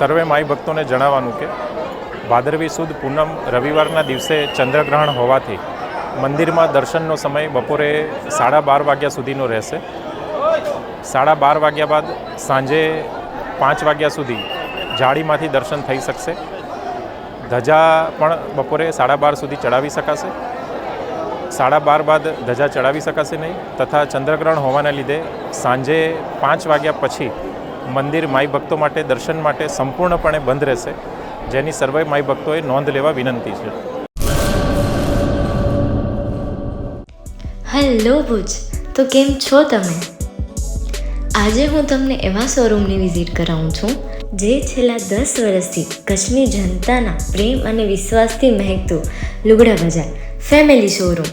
સર્વે માઈ ભક્તોને જણાવવાનું કે ભાદરવી સુદ પૂનમ રવિવારના દિવસે ચંદ્રગ્રહણ હોવાથી મંદિરમાં દર્શનનો સમય બપોરે સાડા બાર વાગ્યા સુધીનો રહેશે. સાડા બાર વાગ્યા બાદ સાંજે પાંચ વાગ્યા સુધી જાળીમાંથી દર્શન થઈ શકશે. ધજા પણ બપોરે સાડા બાર સુધી ચડાવી શકાશે. સાડા બાર બાદ ધજા ચડાવી શકાશે નહીં. તથા ચંદ્રગ્રહણ હોવાના લીધે સાંજે પાંચ વાગ્યા પછી મંદિર માઈ ભક્તો માટે, દર્શન માટે સંપૂર્ણપણે બંધ રહેશે. જેની સર્વે માઈ ભક્તોએ નોંધ લેવા વિનંતી છે. હેલો ભુજ, તો કેમ છો તમે? આજે હું તમને એવા શોરૂમની વિઝિટ કરાવું છું, જે છેલ્લા દસ વર્ષથી કચ્છની જનતાના પ્રેમ અને વિશ્વાસથી મહેકતું લુગડા બજાર ફેમિલી શોરૂમ.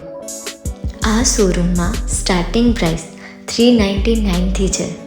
આ શોરૂમમાં સ્ટાર્ટિંગ પ્રાઇસ થ્રી નાઇન્ટી નાઇનથી છે.